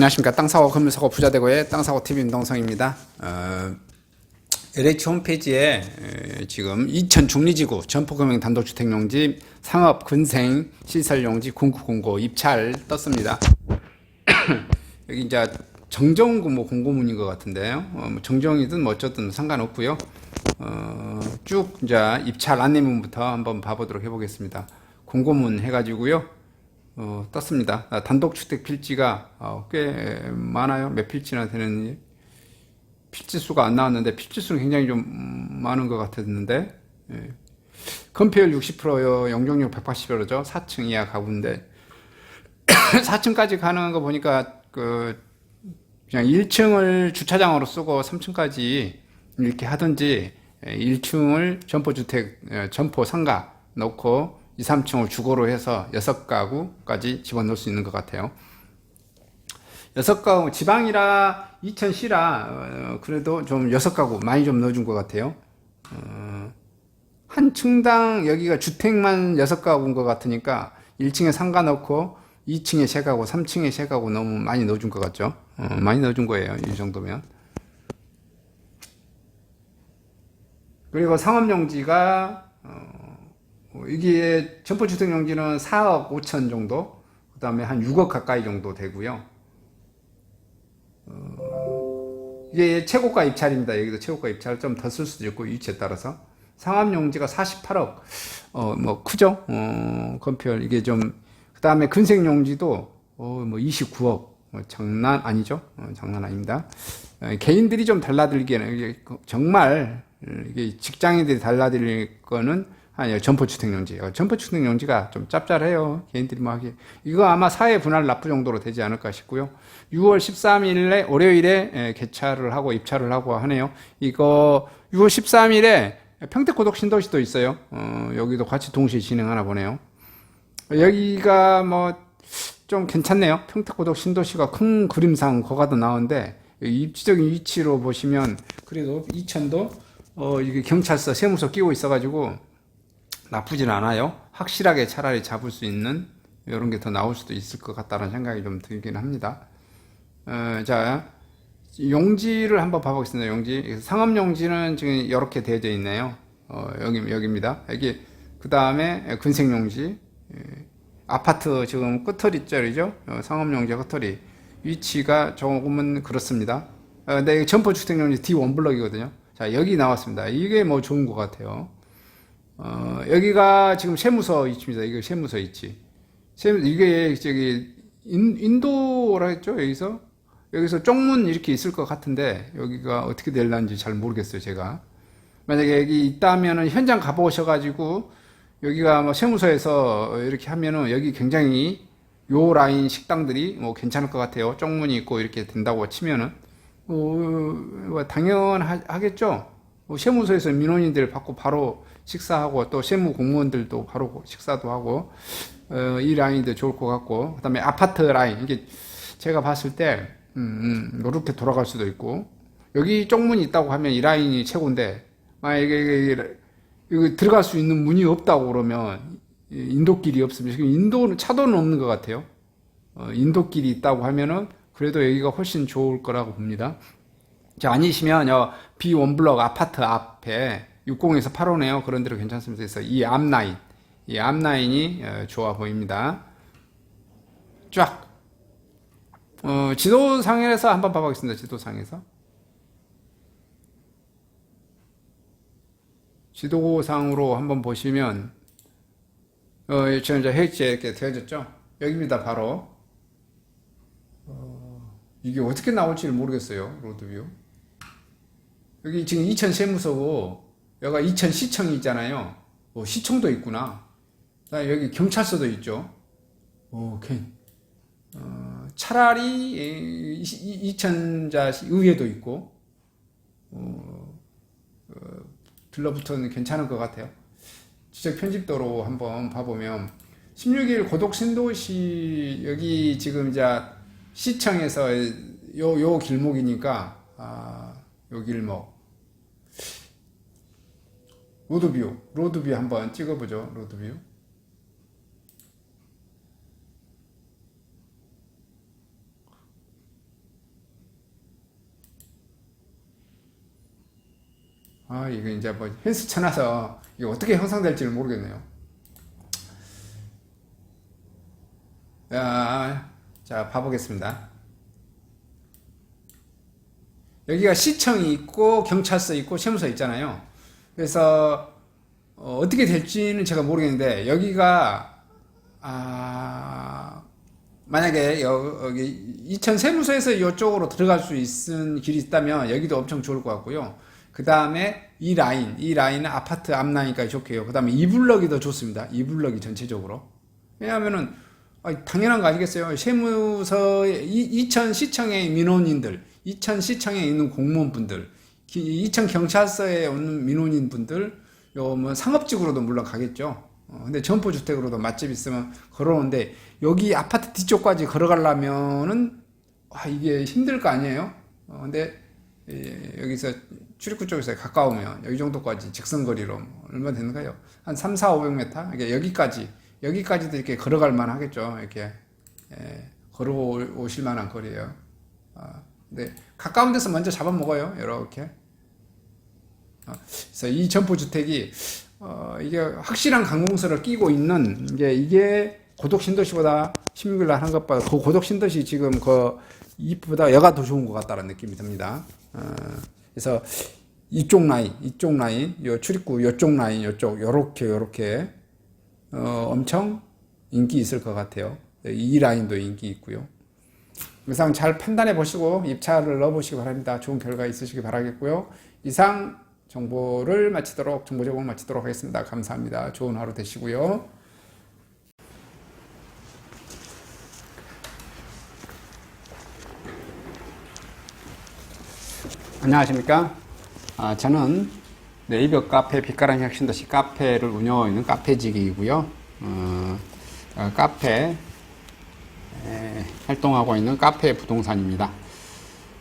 안녕하십니까 땅 사고 건물사고 부자 되고의 땅 사고 TV 임동성입니다. 어, LH 홈페이지에 에, 지금 이천 중리지구 전포금융 단독주택용지 상업 근생 시설용지 공구공고 입찰 떴습니다. 여기 이제 정정 뭐 공고문인 것 같은데요. 어, 뭐 정정이든 뭐 어쩌든 상관없고요. 어, 쭉 이제 입찰 안내문부터 한번 봐보도록 해보겠습니다. 공고문 해가지고요. 어, 떴습니다. 아, 단독 주택 필지가 어, 꽤 많아요. 몇 필지나 되는 필지 수가 안 나왔는데 필지 수는 굉장히 좀 음, 많은 것 같았는데 예. 건폐율 60%요, 용적률 180%죠. 4층 이하 가구인데 4층까지 가는 거 보니까 그 그냥 1층을 주차장으로 쓰고 3층까지 이렇게 하든지 1층을 점포 주택, 예, 점포 상가 놓고 2, 3층을 주거로 해서 6가구까지 집어넣을 수 있는 것 같아요. 6가구, 지방이라 2000시라 어, 그래도 좀 6가구 많이 좀 넣어준 것 같아요. 어, 한 층당 여기가 주택만 6가구인 것 같으니까 1층에 상가 넣고 2층에 3가구, 3층에 3가구 너무 많이 넣어준 것 같죠? 어, 많이 넣어준 거예요. 이 정도면. 그리고 상업용지가 어, 이게 전포주택 용지는 4억 5천 정도, 그 다음에 한 6억 가까이 정도 되고요. 어, 이게 최고가 입찰입니다. 여기도 최고가 입찰 좀 더 쓸 수도 있고 위치에 따라서 상업용지가 48억, 어 뭐 크죠? 어 건폐율 이게 좀 그다음에 근생 용지도 어 뭐 29억, 어, 장난 아니죠? 어, 장난 아닙니다. 어, 개인들이 좀 달라들기에는 이게 정말 이게 직장인들이 달라들 거는 아니요 점포주택용지. 어, 점포주택용지가 좀 짭짤해요. 개인들이 막 하기. 이거 아마 사회 분할 납부 정도로 되지 않을까 싶고요. 6월 13일에 월요일에 에, 개찰을 하고 입찰을 하고 하네요. 이거 6월 13일에 평택고독 신도시도 있어요. 어, 여기도 같이 동시에 진행하나 보네요. 여기가 뭐 좀 괜찮네요. 평택고독 신도시가 큰 그림상 거가도 나오는데 입지적인 위치로 보시면 그래도 이천도 어, 이게 경찰서 세무서 끼고 있어가지고 나쁘진 않아요. 확실하게 차라리 잡을 수 있는 이런 게 더 나올 수도 있을 것 같다는 생각이 좀 들긴 합니다. 어, 자, 용지를 한번 봐보겠습니다. 용지. 상업 용지는 지금 이렇게 되어져 있네요. 어, 여기, 여기입니다. 여기, 그 다음에 근생 용지. 예, 아파트 지금 끝터리짜리죠. 어, 상업 용지 끝터리. 위치가 조금은 그렇습니다. 어, 근데 이게 점포 주택 용지 D1 블럭이거든요. 자, 여기 나왔습니다. 이게 뭐 좋은 것 같아요. 어, 여기가 지금 세무서 위치입니다. 이게 세무서 위치. 세무, 이게 저기 인, 인도라 했죠? 여기서? 여기서 쪽문 이렇게 있을 것 같은데 여기가 어떻게 될런지 잘 모르겠어요. 제가. 만약에 여기 있다면은 현장 가보셔 가지고 여기가 뭐 세무서에서 이렇게 하면은 여기 굉장히 요 라인 식당들이 뭐 괜찮을 것 같아요. 쪽문이 있고 이렇게 된다고 치면은 어, 뭐 당연하겠죠. 뭐 세무서에서 민원인들 받고 바로 식사하고 또 세무 공무원들도 바로 식사도 하고 어, 이 라인도 좋을 것 같고 그다음에 아파트 라인 이게 제가 봤을 때 음, 음, 이렇게 돌아갈 수도 있고 여기 쪽문이 있다고 하면 이 라인이 최고인데 만약에 이게, 이게, 들어갈 수 있는 문이 없다고 그러면 인도길이 없으면 지금 인도는 차도는 없는 것 같아요. 어, 인도길이 있다고 하면은 그래도 여기가 훨씬 좋을 거라고 봅니다. 자, 아니시면 B 원블럭 아파트 앞에 60에서 8호네요. 그런 대로 괜찮습니다. 그래서 이 앞라인, 이 앞라인이 어, 좋아 보입니다. 쫙. 어, 지도상에서 한번 봐보겠습니다. 지도상에서. 지도상으로 한번 보시면, 어, 지금 이제 해지에 이렇게 되어졌죠? 여기입니다, 바로. 어, 이게 어떻게 나올지를 모르겠어요, 로드뷰. 여기 지금 이천 세무서고, 여기가 이천 시청이 있잖아요. 어, 시청도 있구나. 여기 경찰서도 있죠. 오케이. 어, 차라리 이천자 의회도 있고, 어, 어, 들러붙어는 괜찮을 것 같아요. 지적 편집도로 한번 봐보면 16일 고독 신도시 여기 지금 이제 시청에서 요 요 길목이니까 아, 요 길목 로드뷰, 로드뷰 한번 찍어보죠. 로드뷰. 아, 이거 이제 뭐 헬스 쳐놔서 이게 어떻게 형성될지는 모르겠네요. 아, 자, 봐보겠습니다. 여기가 시청이 있고 경찰서 있고 세무서 있잖아요. 그래서 어, 떻게 될지는 제가 모르겠는데 여기가 아 만약에 여- 여기 이천 세무서에서 이쪽으로 들어갈 수 있는 길이 있다면 여기도 엄청 좋을 것 같고요. 그 다음에 이 라인, 이 라인은 아파트 앞라인까지 좋고요. 그 다음에 이 블럭이 더 좋습니다. 이 블럭이 전체적으로. 왜냐하면은 아, 당연한 거 아니겠어요? 세무서에 이- 이천 시청의 민원인들, 이천 시청에 있는 공무원분들, 기- 이천 경찰서에 있는 민원인 분들, 요뭐 상업직으로도 물론 가겠죠. 어, 근데 점포 주택으로도 맛집 있으면 걸어오는데 여기 아파트 뒤쪽까지 걸어가려면은 아, 이게 힘들 거 아니에요? 어, 근데 예, 여기서 출입구 쪽에서 가까우면 여기 정도까지 직선거리로 뭐 얼마 되는가요? 한 3, 4, 500m? 그러니까 여기까지 여기까지도 이렇게 걸어갈 만 하겠죠. 이렇게 예, 걸어오실 만한 거리예요. 아, 근데 가까운 데서 먼저 잡아먹어요. 이렇게. 어, 그래서 이 점포 주택이 어, 이게 확실한 관공서를 끼고 있는 게 이게 고독 신도시보다 16일 날 한 것보다 그 고독 신도시 지금 그 이보다 여가 더 좋은 것 같다는 느낌이 듭니다. 어, 그래서 이쪽 라인, 이쪽 라인, 요 출입구 요쪽 라인, 요쪽 요렇게 요렇게 어, 엄청 인기 있을 것 같아요. 이 라인도 인기 있고요. 이상 잘 판단해 보시고 입찰을 넣어 보시기 바랍니다. 좋은 결과 있으시기 바라겠고요. 이상 정보를 마치도록 정보 제공 마치도록 하겠습니다. 감사합니다. 좋은 하루 되시고요. 안녕하십니까? 아, 저는 네이버 카페 빛가람 혁신도시 카페를 운영하고 있는 카페직이고요. 어, 어, 카페 에, 활동하고 있는 카페 부동산입니다.